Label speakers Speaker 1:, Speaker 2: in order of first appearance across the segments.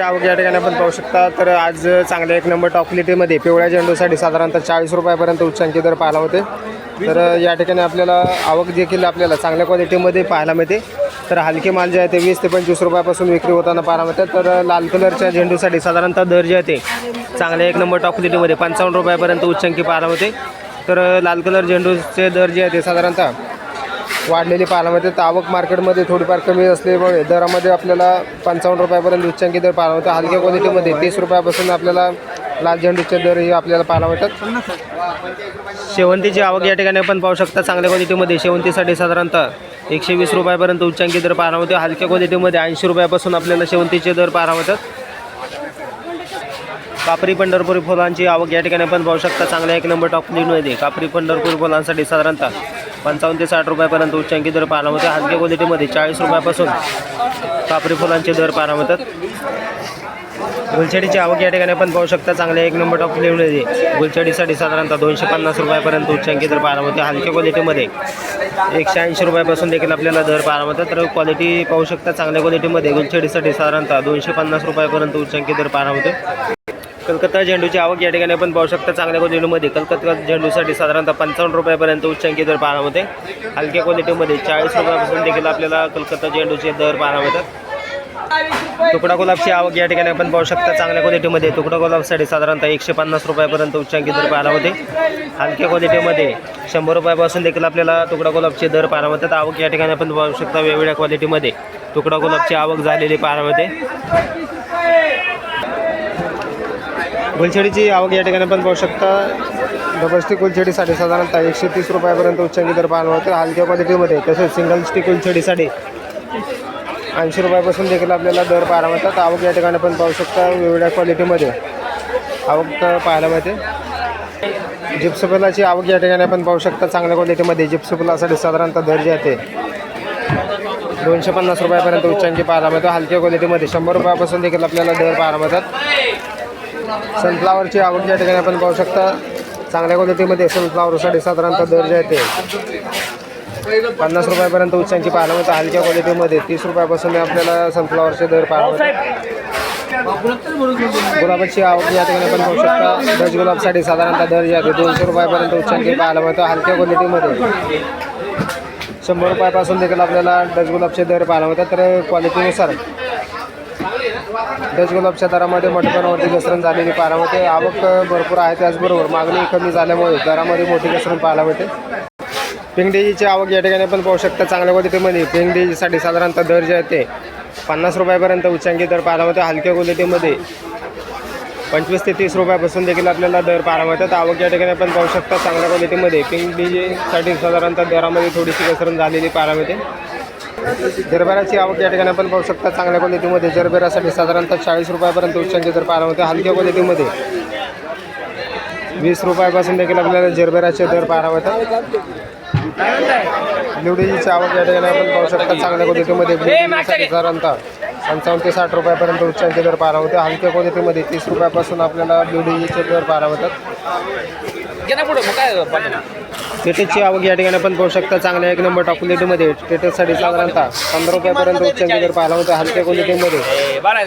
Speaker 1: आवक या ठिकाणी आपण पाहू शकता तर आज चांगल्या एक नंबर टॉप क्वालिटीमध्ये पिवळ्या झेंडूसाठी साधारणतः चाळीस रुपयापर्यंत उच्चांकी दर पाहायला होते. तर या ठिकाणी आपल्याला आवक देखील आपल्याला चांगल्या क्वालिटीमध्ये पाहायला मिळते. तर हलके माल जे आहे ते वीस ते पंचवीस रुपयापासून विक्री होताना पाहायला मिळते तर लाल कलरच्या झेंडूसाठी साधारणतः दर जे आहे ते चांगल्या एक नंबर टॉप क्वालिटीमध्ये पंचावन्न रुपयापर्यंत उच्चांकी पाहायला होते. तर लाल कलर झेंडूचे दर जे आहे ते साधारणतः वाढलेली पाहायला मिळते. तर आवक मार्केटमध्ये थोडीफार कमी असल्यामुळे दरामध्ये आपल्याला पंचावन्न रुपयापर्यंत उच्चांकी दर पाहायला मिळतं. हलक्या क्वालिटीमध्ये तीस रुपयापासून आपल्याला लाल झेंडूचे दर हे आपल्याला पाहायला मिळतात. शेवंतीची आवक या ठिकाणी आपण पाहू शकता चांगल्या क्वालिटीमध्ये शेवंतीसाठी साधारणतः एकशे वीस रुपयापर्यंत उच्चांकी दर पाहायला होते हलक्या क्वालिटीमध्ये ऐंशी रुपयापासून आपल्याला शेवंतीचे दर पाहायला मिळतात. कापरी पंढरपुरी फुलांची आवक या ठिकाणी आपण पाहू शकता. चांगल्या एक नंबर टॉप लीडमध्ये कापरी पंढरपुरी फुलांसाठी साधारणतः पंचावन्न ते साठ रुपयापर्यंत उच्चांकी दर पाहायला मिळते. हलक्या क्वालिटीमध्ये चाळीस रुपयापासून कापरी फुलांचे दर पाहायला मिळतात. गुलछडीची आवक या ठिकाणी आपण पाहू शकता. चांगल्या एक नंबर टॉप लीडमध्ये गुलछडीसाठी साधारणतः दोनशे पन्नास रुपयापर्यंत उच्चांकी दर पाहायला मिळते. हलक्या क्वालिटीमध्ये एकशे ऐंशी रुपयापासून देखील आपल्याला दर पाहायला मिळतात. तर क्वालिटी पाहू शकता. चांगल्या क्वालिटीमध्ये गुलछडीसाठी साधारणतः दोनशे पन्नास रुपयापर्यंत उच्चांकी दर पाहायला मिळते. कलकत्ता झेंडूची आवक या ठिकाणी आपण पाहू शकता चांगल्या क्वालिटीमध्ये. कलकत्ता झेंडूसाठी साधारणतः पंचावन्न रुपयापर्यंत उच्चांकी दर पाहायला होते हलक्या क्वालिटीमध्ये चाळीस रुपयापासून देखील आपल्याला कलकत्ता झेंडूचे दर पाहायला मिळतात. तुकडा गुलाबची आवक या ठिकाणी आपण पाहू शकता चांगल्या क्वालिटीमध्ये. तुकडा गुलाबसाठी साधारणतः एकशे पन्नास रुपयापर्यंत उच्चांकी दर पाहायला होते हलक्या क्वालिटीमध्ये शंभर रुपयापासून देखील आपल्याला तुकडा गुलाबचे दर पाहायला मिळतात. आवक या ठिकाणी आपण पाहू शकता वेगवेगळ्या क्वालिटीमध्ये तुकडा गुलाबची आवक झालेली पाहायला मिळते. गुलछडीची आवक या ठिकाणी पण पाहू शकता. डबल स्टिक गुलछडीसाठी साधारणतः एकशे तीस रुपयापर्यंत उच्चांकी दर पाहायला मिळते. हलक्या क्वालिटीमध्ये तसेच सिंगल स्टिक गुलछडीसाठी ऐंशी रुपयापासून देखील आपल्याला दर पाहायला मिळतात. आवक या ठिकाणी पण पाहू शकता वेगवेगळ्या क्वालिटीमध्ये आवक पाहायला मिळते. जिप्सफुलाची आवक या ठिकाणी आपण पाहू शकता. चांगल्या क्वालिटीमध्ये जिप्सफुलासाठी साधारणतः दर जे आहे दोनशे पन्नास रुपयापर्यंत उच्चांकी पाहायला मिळतो. हलक्या क्वालिटीमध्ये शंभर रुपयापासून देखील आपल्याला दर पाहायला मिळतात. सनफ्लावरची आवड या ठिकाणी आपण पाहू शकता चांगल्या क्वालिटीमध्ये सनफ्लावरसाठी साधारणतः दर जे आहे ते पन्नास रुपयापर्यंत उच्चांची पाहायला मिळतं. हलक्या क्वालिटीमध्ये तीस रुपयापासून आपल्याला सनफ्लावरचे दर पाहायला गुलाबाची आवड या ठिकाणी आपण पाहू शकता डच गुलाबसाठी साधारणतः दर जे आहे दोनशे रुपयापर्यंत उच्चांकी पाहायला मिळतं हलक्या क्वालिटीमध्ये. शंभर रुपयापासून देखील आपल्याला डच गुलाबचे दर पाहायला मिळतात. तर क्वालिटीनुसार डच गुलाबच्या दरामध्ये मोठेपणावरती घसरण झालेली पाहायला मिळते. आवक भरपूर आहे त्याचबरोबर मागणी कमी झाल्यामुळे दरामध्ये मोठी घसरण पाहायला मिळते. पिंगडेजीची आवक या ठिकाणी पण पाहू शकता चांगल्या क्वालिटीमध्ये. पिंगडेजीसाठी साधारणतः दर जे आहे ते पन्नास रुपयापर्यंत उच्चांकी दर पाहायला मिळते. हलक्या क्वालिटीमध्ये पंचवीस ते तीस रुपयापासून देखील आपल्याला दर पाहायला मिळतात. आवक या ठिकाणी आपण पाहू शकता चांगल्या क्वालिटीमध्ये. पिंगडेजीसाठी साधारणतः दरामध्ये थोडीशी घसरण झालेली पाहायला मिळते. जरबेराची आवक या ठिकाणी आपण पाहू शकता चांगल्या क्वालिटीमध्ये जरबेरासाठी साधारणतः चाळीस रुपयापर्यंत उच्चांकी दर पाहायला मिळते हलक्या क्वालिटीमध्ये. वीस रुपयापासून देखील आपल्याला जरबेराचे दर पाहायला मिळतात. लिवडीची आवक या ठिकाणी आपण पाहू शकता चांगल्या क्वालिटीमध्ये साधारणतः पंचावन्न ते साठ रुपयापर्यंत उच्चांकी दर पाहायला होते हलक्या क्वालिटीमध्ये तीस रुपयापासून आपल्याला लिवडीचे दर पाहायला होतात टेटेसची आवक या ठिकाणी आपण पाहू शकता. चांगल्या एक नंबर टॉप क्वालिटीमध्ये टेटेससाठी साधारणतः पंधरा रुपयापर्यंत उच्चांकी दर पाहायला होते. हलक्या क्वालिटीमध्ये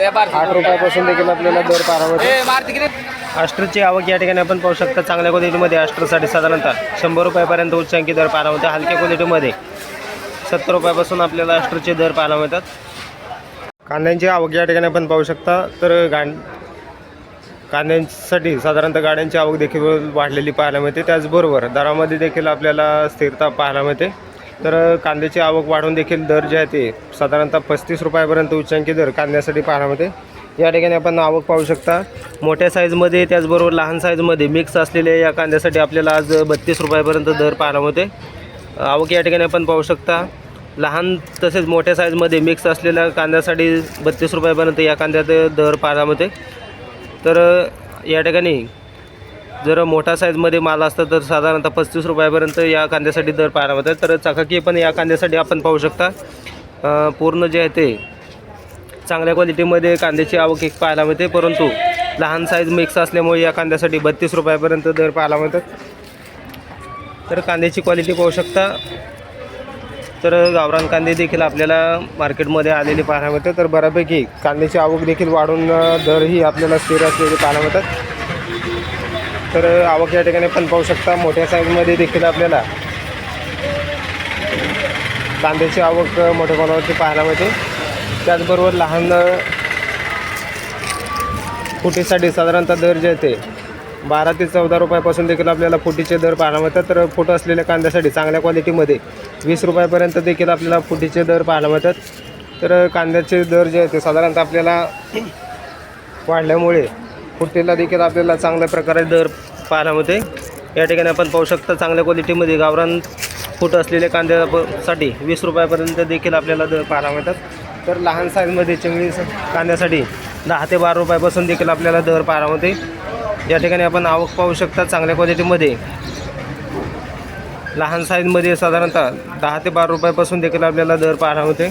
Speaker 1: आठ रुपयापासून देखील आपल्याला दर पाहायला होते. अस्ट्रची आवक या ठिकाणी आपण पाहू शकता. चांगल्या क्वालिटीमध्ये अस्ट्रसाठी साधारणतः शंभर रुपयापर्यंत उच्चांकी दर पाहायला होते. हलक्या क्वालिटीमध्ये सत्तर रुपयापासून आपल्याला अस्ट्रचे दर पाहायला मिळतात. कांद्यांची आवक या ठिकाणी आपण पाहू शकता. तर गां कांद्यांसाठी साधारणतः गाड्यांची आवक देखील वाढलेली पाहायला मिळते. त्याचबरोबर दरामध्ये देखील आपल्याला स्थिरता पाहायला मिळते. तर कांद्याची आवक वाढून देखील दर जे आहे ते साधारणतः पस्तीस रुपयापर्यंत उच्चांकी दर कांद्यासाठी पाहायला मिळते. या ठिकाणी आपण आवक पाहू शकता. मोठ्या साईजमध्ये त्याचबरोबर लहान साईजमध्ये मिक्स असलेल्या या कांद्यासाठी आपल्याला आज बत्तीस रुपयापर्यंत दर पाहायला मिळते. आवक या ठिकाणी आपण पाहू शकता. लहान तसेच मोठ्या साईजमध्ये मिक्स असलेल्या कांद्यासाठी बत्तीस रुपयापर्यंत या कांद्याचे दर पाहायला मिळते. तर या ठिकाणी जर मोठा साईजमध्ये माल असता तर साधारणतः पस्तीस रुपयापर्यंत या कांद्यासाठी दर पाहायला मिळतात. तर चाकाकी पण या कांद्यासाठी आपण पाहू शकता पूर्ण जे आहे ते चांगल्या क्वालिटीमध्ये कांद्याची आवक एक पाहायला मिळते. परंतु लहान साईज मिक्स असल्यामुळे या कांद्यासाठी बत्तीस रुपयापर्यंत दर पाहायला मिळतात. तर कांद्याची क्वालिटी पाहू शकता. तर गावरान कांदे देखील आपल्याला मार्केटमध्ये आलेले पाहायला मिळतात. तर बऱ्यापैकी कांद्याची आवक देखील वाढून दरही आपल्याला स्थिर असलेले पाहायला मिळतात. तर आवक या ठिकाणी पण पाहू शकता. मोठ्या साईजमध्ये देखील आपल्याला कांद्याची आवक मोठ्या प्रमाणावरती पाहायला मिळते. त्याचबरोबर लहान फुटीसाठी साधारणतः दर जे आहे ते बारा ते चौदा रुपयापासून देखील आपल्याला फुटीचे दर पाहायला मिळतात. तर फुट असलेल्या कांद्यासाठी चांगल्या क्वालिटीमध्ये वीस रुपयापर्यंत देखील आपल्याला फुटीचे दर पाहायला मिळतात. तर कांद्याचे दर जे आहेत ते साधारणतः आपल्याला वाढल्यामुळे फुटीला देखील आपल्याला चांगल्या प्रकारे दर पाहायला मिळते. या ठिकाणी आपण पाहू शकता चांगल्या क्वालिटीमध्ये गावरान फूट असलेल्या कांद्यासाठी वीस रुपयापर्यंत देखील आपल्याला दर पाहायला मिळतात. तर लहान साईजमध्ये चिंगळी कांद्यासाठी दहा ते बारा रुपयापासून देखील आपल्याला दर पाहायला मिळते. या ठिकाणी आपण आवक पाहू शकता चांगल्या क्वालिटीमध्ये. लहान साईजमध्ये साधारणतः दहा ते बारा रुपयापासून देखील आपल्याला दर पाहायला होते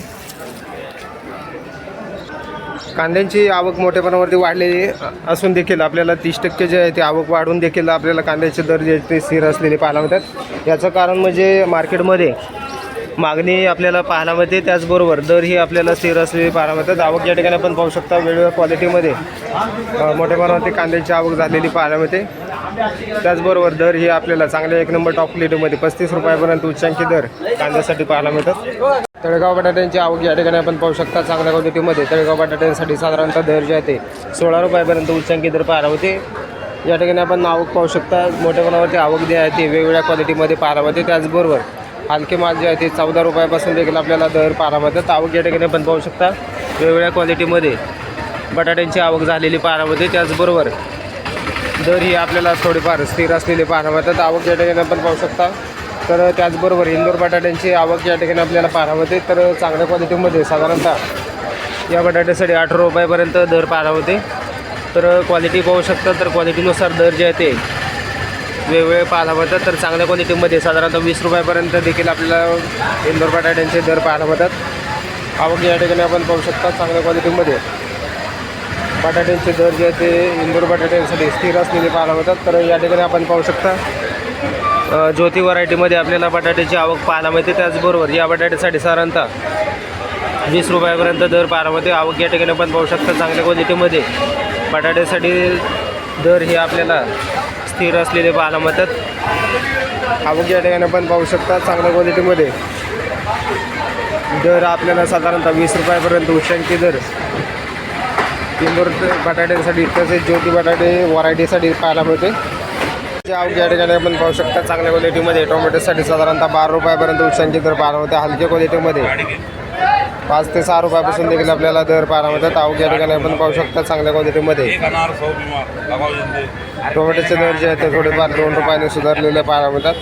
Speaker 1: कांद्यांची आवक मोठ्या प्रमाणावरती वाढलेली असून देखील आपल्याला तीस टक्के जे आहे ते आवक वाढून देखील आपल्याला कांद्याचे दर जे ते स्थिर असलेले पाहायला मिळतात. याचं कारण म्हणजे मार्केटमध्ये मागणी आपल्याला पाहायला मिळते. त्याचबरोबर दर ही आपल्याला स्थिर असलेली पाहायला मिळतात. आवक या ठिकाणी आपण पाहू शकता वेगवेगळ्या क्वालिटीमध्ये मोठ्या प्रमाणावरती कांद्याची आवक झालेली पाहायला मिळते. त्याचबरोबर दर ही आपल्याला चांगल्या एक नंबर टॉप क्वालिटीमध्ये पस्तीस रुपयापर्यंत उच्चांकी दर कांद्यासाठी पाहायला मिळतात. तळेगाव बटाट्यांची आवक या ठिकाणी आपण पाहू शकता चांगल्या क्वालिटीमध्ये तळेगाव बटाट्यांसाठी साधारणतः दर जे आहे ते सोळा रुपयापर्यंत उच्चांकी दर पाहायला होते या ठिकाणी आपण आवक पाहू शकता. मोठ्या प्रमाणावरती आवक जे आहे ते वेगवेगळ्या क्वालिटीमध्ये पाहायला मिळते. त्याचबरोबर हलके माल जे आहे ते चौदा रुपयापासून देखील आपल्याला दर पारामध्ये आवक या ठिकाणी पण पाहू शकता. वेगवेगळ्या क्वालिटीमध्ये बटाट्यांची आवक झालेली पारामध्ये. त्याचबरोबर दर ही आपल्याला थोडीफार स्थिर असलेली पाहायला मिळतात आवक या ठिकाणी आपण पाहू शकता. तर त्याचबरोबर इंदोर बटाट्यांची आवक या ठिकाणी आपल्याला पाहायला मिळते तर चांगल्या क्वालिटीमध्ये साधारणतः या बटाट्यासाठी अठरा रुपयापर्यंत दर पाहायला होते तर क्वालिटी पाहू शकता तर क्वालिटीनुसार दर जे आहे ते वेगवेगळे पाहायला मिळतात. तर चांगल्या क्वालिटीमध्ये साधारणतः वीस रुपयापर्यंत देखील आपल्याला इंदोर बटाट्यांचे दर पाहायला मिळतात. आवक या ठिकाणी आपण पाहू शकता चांगल्या क्वालिटीमध्ये बटाट्यांचे दर जे आहे ते इंदोर बटाट्यांसाठी स्थिर असलेले पाहायला मिळतात. तर या ठिकाणी आपण पाहू शकता ज्योती व्हरायटीमध्ये आपल्याला बटाट्याची आवक पाहायला मिळते. त्याचबरोबर या बटाट्यासाठी साधारणतः वीस रुपयापर्यंत दर पाहायला मिळते. आवक या ठिकाणी आपण पाहू शकता चांगल्या क्वालिटीमध्ये बटाट्यासाठी दर हे आपल्याला स्थिर असलेले पाहायला मिळतात आवक या ठिकाणी पण पाहू शकता चांगल्या क्वालिटीमध्ये दर आपल्याला साधारणतः वीस रुपयापर्यंत उच्चांकी दर. किंबर बटाट्यांसाठी तसेच ज्योती बटाटे व्हरायटीसाठी पाहायला मिळते. जे आवक या ठिकाणी आपण पाहू शकता चांगल्या क्वालिटीमध्ये टोमॅटोसाठी साधारणतः बारा रुपयापर्यंत उच्चांकी दर पाहायला मिळते हलक्या क्वालिटीमध्ये पाच ते सहा रुपयापासून देखील आपल्याला दर पाहायला मिळतात. या ठिकाणी आपण पाहू शकता चांगल्या क्वालिटीमध्ये. टोमॅटोचे दर जे आहेत ते थोडेफार दोन रुपयाने सुधारलेले पाहायला मिळतात.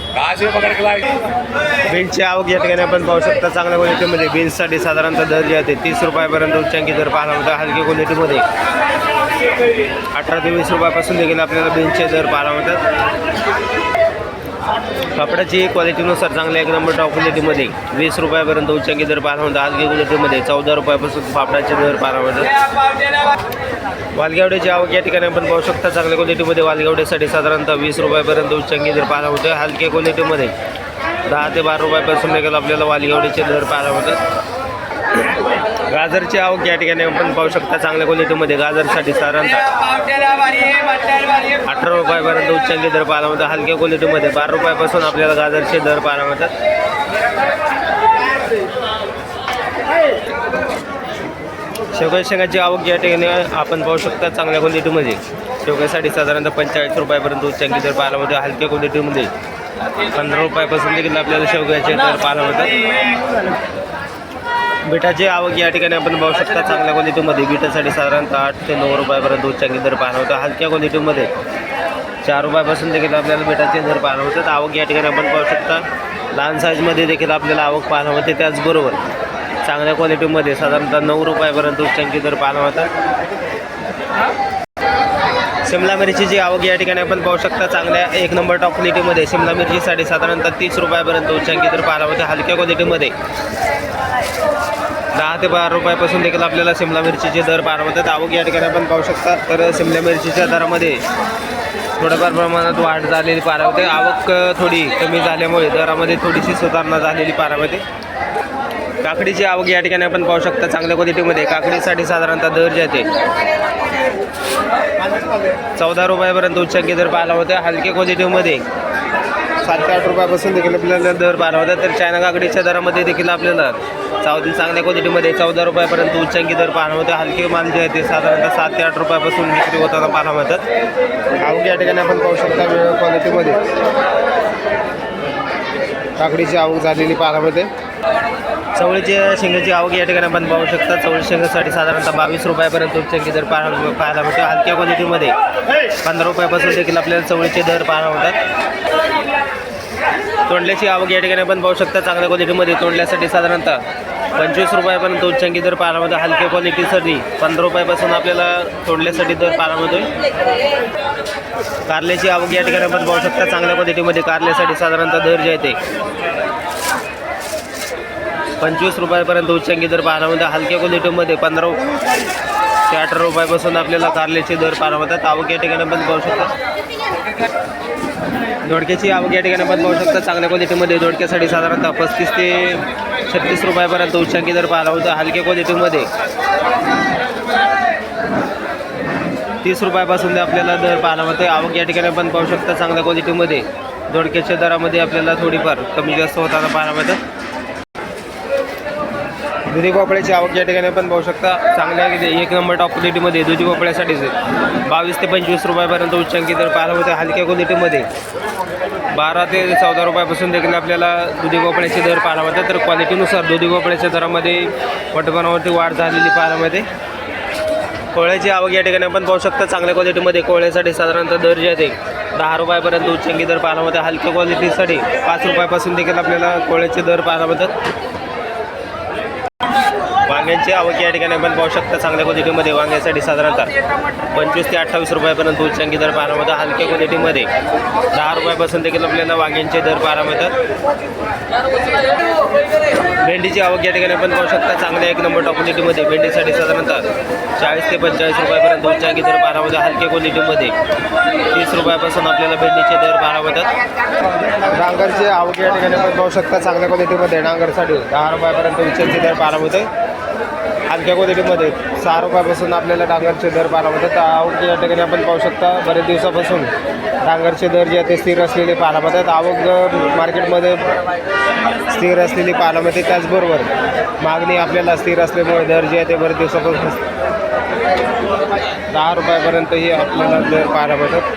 Speaker 1: बीन्सचे आवक या ठिकाणी आपण पाहू शकता चांगल्या क्वालिटीमध्ये. बीन्ससाठी साधारणतः दर जे आहे ते तीस रुपयापर्यंत उच्चांकी दर पाहायला मिळतात हलकी क्वालिटीमध्ये. अठरा ते वीस रुपयापासून देखील आपल्याला बीन्सचे दर पाहायला मिळतात. कपड्याची क्वालिटीनुसार चांगल्या एक नंबर टॉप क्वालिटीमध्ये वीस रुपयापर्यंत उच्चांकी दर पाहायला मिळतात हलकी क्वालिटीमध्ये चौदा रुपयापासून पापडाचे दर पाहायला होतात. वालगावड्याची आवक या ठिकाणी आपण पाहू शकता. चांगल्या क्वालिटीमध्ये वालगावड्यासाठी साधारणतः वीस रुपयापर्यंत उच्चांकी दर पाहायला होते हलक्या क्वालिटीमध्ये दहा ते बारा रुपयापासून देखील आपल्याला वालगावडीचे दर पाहायला होतात. गाजरची आवक या ठिकाणी आपण पाहू शकता. चांगल्या क्वालिटीमध्ये गाजरसाठी साधारणतः अठरा रुपयापर्यंत उच्चांकी दर पाहायला मिळतात. हलक्या क्वालिटीमध्ये बारा रुपयापासून आपल्याला गाजरचे दर पाहायला मिळतात. शेवगाई शेंगाची आवक या ठिकाणी आपण पाहू शकता चांगल्या क्वालिटीमध्ये. शेवगाईसाठी साधारणतः पंचेचाळीस रुपयापर्यंत उच्चांकी दर पाहायला मिळतो हलक्या क्वालिटीमध्ये. पंधरा रुपयापासून देखील आपल्याला शेवग्याचे दर पाहायला मिळतात. बिटाची आवक या ठिकाणी आपण पाहू शकता चांगल्या क्वालिटीमध्ये बिटासाठी साधारणतः आठ ते नऊ रुपयापर्यंत उच्चांकी दर पाहायला होतं हलक्या क्वालिटीमध्ये चार रुपयापासून देखील आपल्याला बिटाचे दर पाहायला होतात आवक या ठिकाणी आपण पाहू शकता लहान साईजमध्ये देखील आपल्याला आवक पाहायला होते त्याचबरोबर चांगल्या क्वालिटीमध्ये साधारणतः नऊ रुपयापर्यंत उच्चांकी दर पाहायला होतात शिमला मिरचीची आवक या ठिकाणी आपण पाहू शकता चांगल्या एक नंबर टॉप क्वालिटीमध्ये शिमला मिरचीसाठी साधारणतः तीस रुपयापर्यंत उच्चांकी दर पाहायला होते हलक्या क्वालिटीमध्ये दहा ते बारा रुपयापासून देखील आपल्याला शिमला मिरचीचे दर पारवतात आवक या ठिकाणी आपण पाहू शकता. तर शिमला मिरचीच्या दरामध्ये थोड्याफार प्रमाणात वाढ झालेली पारावते. होते आवक थोडी कमी झाल्यामुळे दरामध्ये थोडीशी सुधारणा झालेली पारावते. काकडीची आवक या ठिकाणी आपण पाहू शकता चांगल्या क्वालिटीमध्ये. काकडीसाठी साधारणतः दर जे आहे चौदा रुपयापर्यंत उच्चांकी दर पाहायला होते. हलक्या क्वालिटीमध्ये सात ते आठ रुपयापासून देखील आपल्याला दर बारा होता तर चायना काकडीच्या दरामध्ये देखील आपल्याला चौ चांगल्या क्वालिटीमध्ये चौदा रुपयापर्यंत उच्चांकी दर पाहायला होते हलके माल जे आहे ते साधारणतः सात ते आठ रुपयापासून विक्री होताना पाहायला मिळतात. आवक या ठिकाणी आपण पाहू शकता वेळ क्वालिटीमध्ये काकडीची आवक झालेली पाहायला मिळते. चवळीची शेंगाची आवक या ठिकाणी आपण पाहू शकता. चवळी शेंगासाठी साधारणतः बावीस रुपयापर्यंत उच्चांकी दर पाहायला पाहायला मिळतो. हलक्या क्वालिटीमध्ये पंधरा रुपयापासून देखील आपल्याला चवळीचे दर पाहायला होतात तोंडल्याची आवक या ठिकाणी आपण पाहू शकता चांगल्या क्वालिटीमध्ये तोंडल्यासाठी साधारणतः पंचवीस रुपयापर्यंत उच्चांकी दर पारामध्ये हलक्या क्वालिटीसाठी पंधरा रुपयापासून आपल्याला तोंडल्यासाठी दर पारामध्ये. कारल्याची आवक या ठिकाणी आपण पाहू शकता चांगल्या क्वालिटीमध्ये कारल्यासाठी साधारणतः दर जे आहे ते पंचवीस रुपयापर्यंत उच्चांकी दर पाहायला हलक्या क्वालिटीमध्ये पंधरा ते अठरा रुपयापासून आपल्याला कारल्याचे दर पाहायला आवक या ठिकाणी आपण पाहू शकता. दोडक्याची आवक या ठिकाणी आपण पाहू शकता. चांगल्या क्वालिटीमध्ये दोडक्यासाठी साधारणतः पस्तीस ते छत्तीस रुपयापर्यंत उच्चांकी दर पाहिला होता हलक्या क्वालिटीमध्ये तीस रुपयापासून ते आपल्याला दर पाहायला मिळते आवक या ठिकाणी आपण पाहू शकता चांगल्या क्वालिटीमध्ये दोडक्याच्या दरामध्ये आपल्याला थोडीफार कमी जास्त होताना पाहायला मिळतं. दुधी भोपळ्याची आवक या ठिकाणी पण पाहू शकता. चांगल्या एक नंबर टॉप क्वालिटीमध्ये दुधी भोपळ्यासाठीच बावीस ते पंचवीस रुपयापर्यंत उच्चांकी दर पाहायला होते हलक्या क्वालिटीमध्ये बारा ते चौदा रुपयापासून देखील आपल्याला दुधी भोपळ्याचे दर पाहायला मिळतात तर क्वालिटीनुसार दुधी भोपळ्याच्या दरामध्ये पटकनावरती वाढ झालेली पाहायला मिळते. कोळ्याची आवक या ठिकाणी आपण पाहू शकता. चांगल्या क्वालिटीमध्ये कोळ्यासाठी साधारणतः दर जे आहे ते दहा रुपयापर्यंत उच्चांकी दर पाहायला मिळते. हलक्या क्वालिटीसाठी पाच रुपयापासून देखील आपल्याला कोळ्याचे दर पाहायला मिळतात. वांग्यांची आवक या ठिकाणी आपण पाहू शकता. चांगल्या क्वालिटीमध्ये वांग्यासाठी साधारणतः पंचवीस ते अठ्ठावीस रुपयापर्यंत उच्चांकी दर पाहायला मिळतात हलक्या क्वालिटीमध्ये दहा रुपयापासून देखील आपल्याला वांग्यांचे दर पाहायला मिळतात. भेंडीची आवक या ठिकाणी आपण पाहू शकता. चांगल्या एक नंबर टॉप क्वालिटीमध्ये भेंडीसाठी साधारणतः चाळीस ते पंचेचाळीस रुपयापर्यंत उच्चांकी दर बारामध्ये हलक्या क्वालिटीमध्ये तीस रुपयापासून आपल्याला भेंडीचे दर पाहायला होतात डांगरची आवक या ठिकाणी आपण पाहू शकता. चांगल्या क्वालिटीमध्ये डांगरसाठी दहा रुपयापर्यंत उच्चांकी दर पाहायला मिळते हलक्या क्वालिटीमध्ये सहा रुपयापासून आपल्याला डांगरचे दर पाहायला मिळतात. तर आवक या ठिकाणी आपण पाहू शकता बरेच दिवसापासून डांगरचे दर जे आहेत ते स्थिर असलेले पाहायला मिळतात. आवक मार्केटमध्ये स्थिर असलेली पाहायला मिळते त्याचबरोबर मागणी आपल्याला स्थिर असल्यामुळे दर जे आहे ते बरेच दिवसापासून दहा रुपयापर्यंतही आपल्याला दर पाहायला मिळतात.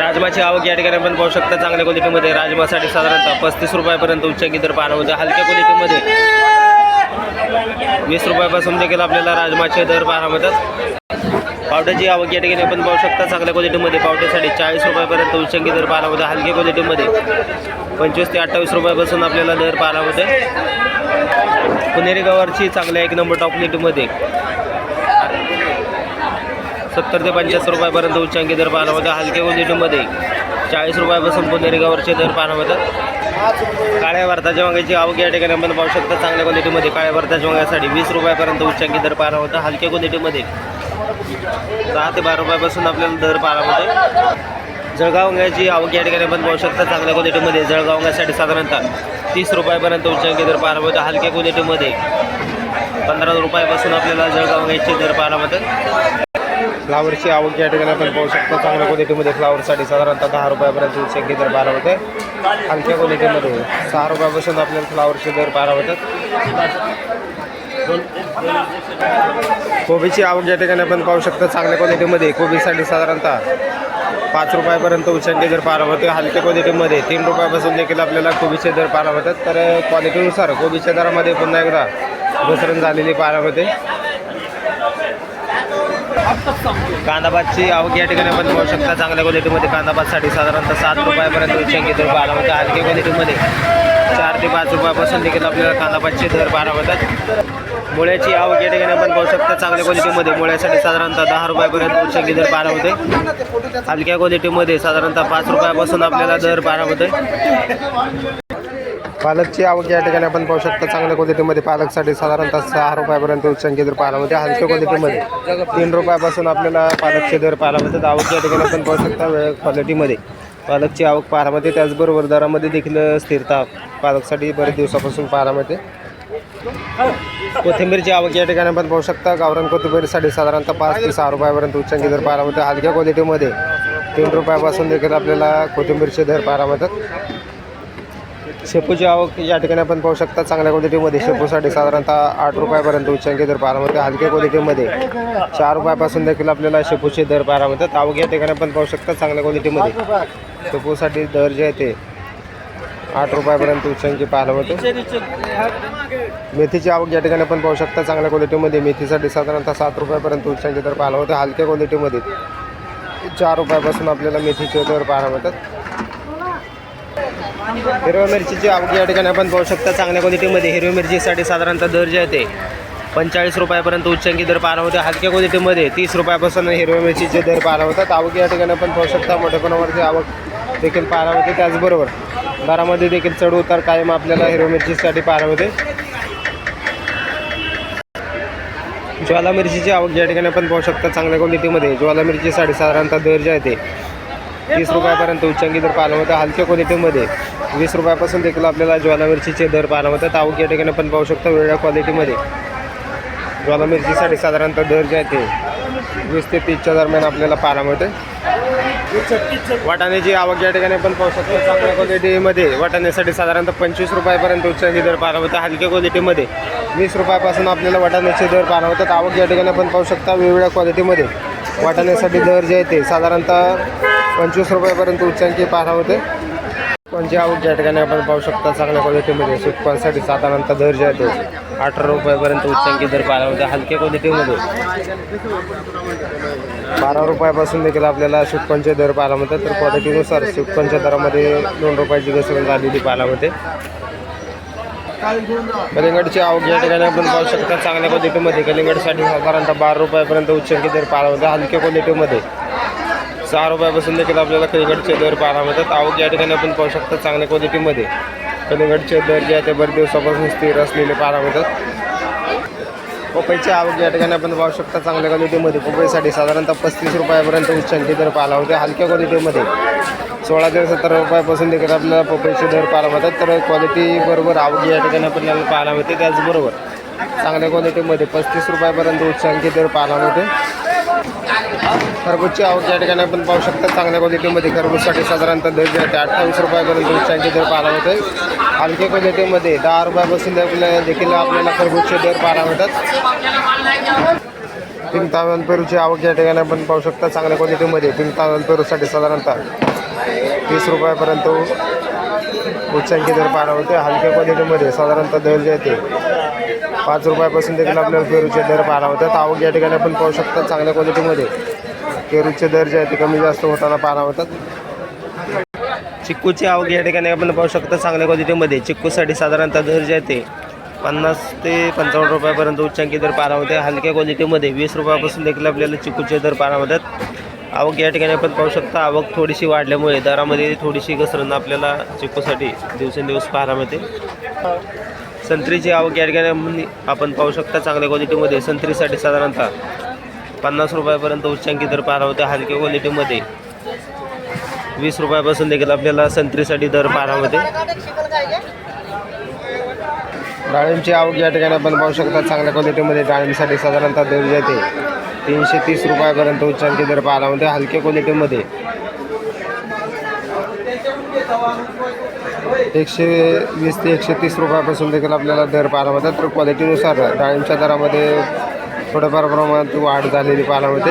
Speaker 1: राजमाची आवक या ठिकाणी आपण पाहू शकता. चांगल्या क्वालिटीमध्ये राजमासाठी साधारणतः पस्तीस रुपयापर्यंत उच्चांकी दर पाहायला होतं हलक्या क्वालिटीमध्ये वीस रुपयापासून देखील आपल्याला राजमाचे दर बारा मिळतात. पावट्याची आवक या ठिकाणी आपण पाहू शकता चांगल्या क्वालिटीमध्ये पावट्यासाठी चाळीस रुपयापर्यंत उच्चंकी दर पाहायला होता हलक्या क्वालिटीमध्ये पंचवीस ते अठ्ठावीस रुपयापासून आपल्याला दर पाहायला होते पुणेरी गवारची चांगल्या एक नंबर टॉप क्वालिटीमध्ये सत्तर ते पंच्याहत्तर रुपयापर्यंत उच्चांकी दर पाहायला होता हलक्या क्वालिटीमध्ये चाळीस रुपयापासून पुणेरी गवारचे दर पाहायला होतात काळ्या भारताच्या वांग्याची आवक या ठिकाणी आपण पाहू शकता. चांगल्या क्वालिटीमध्ये काळ्या भारताच्या वांग्यासाठी वीस रुपयापर्यंत उच्चांकी दर पाहायला होता हलक्या क्वालिटीमध्ये दहा ते बारा रुपयापासून आपल्याला दर पारा होते जळगाव वांग्याची आवक या ठिकाणी आपण पाहू शकता. चांगल्या क्वालिटीमध्ये जळगाव वांग्यासाठी साधारणतः तीस रुपयापर्यंत उच्चांकी दर पाहायला होता हलक्या क्वालिटीमध्ये पंधरा रुपयापासून आपल्याला जळगाव वांग्याचे दर पाहायला होतं फ्लावरची आवक या ठिकाणी आपण पाहू शकतो चांगल्या क्वालिटीमध्ये फ्लावरसाठी साधारणतः दहा रुपयापर्यंत उच्चांकी दर बारा होते. हलक्या क्वालिटीमध्ये सहा रुपयापासून आपल्याला फ्लावरचे दर बारा होतात. कोबीची आवक या ठिकाणी आपण पाहू शकतो चांगल्या क्वालिटीमध्ये कोबीसाठी साधारणतः पाच रुपयापर्यंत उच्चांकी दर पारा होते. हलक्या क्वालिटीमध्ये तीन रुपयापासून देखील आपल्याला कोबीचे दर पारा होतात. तर क्वालिटीनुसार कोबीच्या दरामध्ये पुन्हा एकदा घसरण झालेली पारा होते कांदाबादची आवक या ठिकाणी आपण पाहू शकता. चांगल्या क्वालिटीमध्ये कांदाबादसाठी साधारणतः सात रुपयापर्यंत उच्चांकी दर पाहायला होता हलक्या क्वालिटीमध्ये चार ते पाच रुपयापासून देखील आपल्याला कांदाबादचे दर बारा होतात. मुळ्याची आवक या ठिकाणी आपण पाहू शकता. चांगल्या क्वालिटीमध्ये मुळ्यासाठी साधारणतः दहा रुपयापर्यंत उच्चंकी दर बारा होते. हलक्या क्वालिटीमध्ये साधारणतः पाच रुपयापासून आपल्याला दर बारा होते. पालकची आवक या ठिकाणी आपण पाहू शकता चांगल्या क्वालिटीमध्ये पालकसाठी साधारणतः सहा रुपयापर्यंत उच्चांकी दर पाहायला होते हलक्या क्वालिटीमध्ये तीन रुपयापासून आपल्याला पालकचे दर पाहायला होतात आवक या ठिकाणी आपण पाहू शकता वेळ क्वालिटीमध्ये पालकची आवक पाहामध्ये त्याचबरोबर दरामध्ये देखील स्थिरता पालकसाठी बरेच दिवसापासून पाहामध्ये कोथिंबीरची आवक या ठिकाणी आपण पाहू शकता. गावरान कोथिंबीरसाठी साधारणतः पाच ते सहा रुपयापर्यंत उच्चांकी दर पाहामध्ये हलक्या क्वालिटीमध्ये तीन रुपयापासून देखील आपल्याला कोथिंबीरचे दर पाहामध्ये शेपूची आवक या ठिकाणी आपण पाहू शकता चांगल्या क्वालिटीमध्ये शेपूसाठी साधारणतः आठ रुपयापर्यंत उच्चांकी दर पारामध्ये हलक्या क्वालिटीमध्ये चार रुपयापासून देखील आपल्याला शेपूचे दर पाहामध्ये आवक या ठिकाणी आपण पाहू शकता चांगल्या क्वालिटीमध्ये शेपूसाठी दर जे आहे ते आठ रुपयापर्यंत उच्चांकी पाहायला होते मेथीची आवक या ठिकाणी आपण पाहू शकता चांगल्या क्वालिटीमध्ये मेथीसाठी साधारणतः सात रुपयापर्यंत उच्चांकी दर पाहायला होते हलक्या क्वालिटीमध्ये चार रुपयापासून आपल्याला मेथीचे दर पाहायला मिळतात. हिरव्या मिरचीची आवक या ठिकाणी आपण पाहू शकता. चांगल्या क्वालिटीमध्ये हिरव्या मिरचीसाठी साधारणतः दर जे आहे ते. पंचेचाळीस रुपयापर्यंत उच्चांकी दर पाहायला होते हलक्या क्वालिटीमध्ये तीस रुपयापासून हिरव्या मिरचीचे दर पाहायला होतात आवक या ठिकाणी आपण पाहू शकता. मोठ्या प्रमाणावरती आवक देखील पाहायला होते त्याचबरोबर दरामध्ये देखील चढ उतार कायम आपल्याला हिरव्या मिरचीसाठी पाहायला होते ज्वाला मिरचीची आवक या ठिकाणी आपण पाहू शकता. चांगल्या क्वालिटीमध्ये ज्वाला मिरचीसाठी साधारणतः दर जे आहे ते. तीस रुपयापर्यंत उच्चांकी दर पाहायला होतं हलक्या क्वालिटीमध्ये वीस रुपयापासून देखील आपल्याला ज्वाला मिरचीचे दर पाहायला होतात आवक या ठिकाणी पण पाहू शकता वेगळ्या क्वालिटीमध्ये ज्वाला मिरचीसाठी साधारणतः दर जे आहे ते वीस ते तीसच्या दरम्यान आपल्याला पाहायला मिळते वाटाण्याची आवक या ठिकाणी पण पाहू शकतो. चांगल्या क्वालिटीमध्ये वाटाण्यासाठी साधारणतः पंचवीस रुपयापर्यंत उच्चांकी दर पाहायला होता हलक्या क्वालिटीमध्ये वीस रुपयापासून आपल्याला वाटाण्याचे दर पाहायला होतात आवक या ठिकाणी पण पाहू शकता वेगवेगळ्या क्वालिटीमध्ये वाटाण्यासाठी दर जे आहे ते साधारणतः पंचवीस रुपयापर्यंत उच्चांकी पाहायला होते. कोणची आवक या ठिकाणी आपण पाहू शकता चांगल्या क्वालिटीमध्ये सुटपांसाठी साधारणतः दर जे आहे अठरा रुपयापर्यंत उच्चांकी दर पाहायला होते. हलक्या क्वालिटीमध्ये बारा रुपयापासून देखील आपल्याला सुटकोनचे दर पाहायला मिळतात तर क्वालिटीनुसार सुटकोनच्या दरामध्ये दोन रुपयाची घसरण झालेली पाहायला मिळते कलिंगडची आवक या ठिकाणी आपण पाहू शकता चांगल्या क्वालिटीमध्ये कलिंगडसाठी साधारणतः बारा रुपयापर्यंत उच्चांकी दर पाहायला होते. हलक्या क्वालिटीमध्ये सहा रुपयापासून देखील आपल्याला कलिंगडचे दर पाहायला मिळतात. आवक या ठिकाणी आपण पाहू शकता चांगल्या क्वालिटीमध्ये. कलिंगडचे दर जे आहे ते बरेच दिवसापासून स्थिर असलेले पाहायला मिळतात. पपईची आवक या ठिकाणी आपण पाहू शकता चांगल्या क्वालिटीमध्ये. पपईसाठी साधारणतः पस्तीस रुपयापर्यंत उच्चांकी दर पाहायला होते. हलक्या क्वालिटीमध्ये सोळा ते सत्तर रुपयापासून देखील आपल्याला पपईचे दर पाहायला मिळतात. तर क्वालिटी बरोबर आवक या ठिकाणी आपल्याला पाहायला मिळते. त्याचबरोबर चांगल्या क्वालिटीमध्ये पस्तीस रुपयापर्यंत उच्चांकी दर पाहायला खरबूजची आवक या ठिकाणी आपण पाहू शकता चांगल्या क्वालिटीमध्ये खरबूजसाठी साधारणतः दर जे आहे ते अठ्ठावीस रुपयापर्यंत उच्चांकी दर पाहायला मिळते हलक्या क्वालिटीमध्ये दहा रुपयापासून देखील देखील आपल्याला खरबूजचे दर पाहायला मिळतात. पिंक तांदूळ पेरूची आवक या ठिकाणी आपण पाहू शकता चांगल्या क्वालिटीमध्ये पिंक तांदूळ पेरूसाठी साधारणतः तीस रुपयापर्यंत उच्चांकी दर पाहायला होते हलक्या क्वालिटीमध्ये साधारणतः दर जे आहे ते पाच रुपयापासून देखील आपल्याला पेरूचे दर पाहायला होतात आवक या ठिकाणी आपण पाहू शकतात चांगल्या क्वालिटीमध्ये पेरूचे दर जे आहे ते कमी जास्त होताना पाहायला होतात चिक्कूची आवक या ठिकाणी आपण पाहू शकता चांगल्या क्वालिटीमध्ये चिक्कूसाठी साधारणतः दर जे आहे ते पन्नास ते पंचावन्न रुपयापर्यंत उच्चांकी दर पारा होते हलक्या क्वालिटीमध्ये वीस रुपयापासून देखील आपल्याला चिक्कूचे दर पारा होतात आवक या ठिकाणी आपण पाहू शकता आवक थोडीशी वाढल्यामुळे दरामध्ये थोडीशी घसरण आपल्याला चिक्कूसाठी दिवसेंदिवस पाहायला मिळते. संत्रीची आवक या ठिकाणी आपण पाहू शकता चांगल्या क्वालिटीमध्ये संत्रीसाठी साधारणतः पन्नास रुपयापर्यंत उच्चांकी दर पाहायला होते हलक्या क्वालिटीमध्ये वीस रुपयापासून देखील आपल्याला संत्रीसाठी दर पाहायला होते. डाळिंबची आवक या ठिकाणी आपण पाहू शकता चांगल्या क्वालिटीमध्ये डाळिंबसाठी साधारणतः दर जाते तीनशे तीस रुपयापर्यंत उच्चांकी दर पाहायला होते हलक्या क्वालिटीमध्ये एकशे वीस ते एकशे तीस रुपयापासून देखील आपल्याला दर पाहायला मिळतात. तर क्वालिटीनुसार डाळींच्या दरामध्ये थोड्याफार प्रमाणात वाढ झालेली पाहायला मिळते.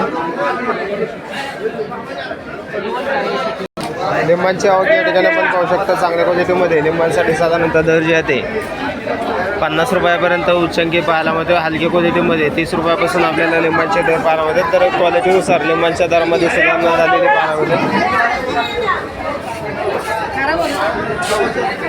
Speaker 1: लिंबांची आवक या ठिकाणी आपण पाहू शकता चांगल्या क्वालिटीमध्ये. लिंबांसाठी साधारणतः दर जे आहे ते पन्नास रुपयापर्यंत उच्चंकी पाहायला मिळते. हलक्या क्वालिटीमध्ये तीस रुपयापासून आपल्याला लिंबांचे दर पाहायला मिळतात. तर क्वालिटीनुसार लिंबांच्या दरामध्ये सुधारणा झालेली पाहायला मिळते. Thank you.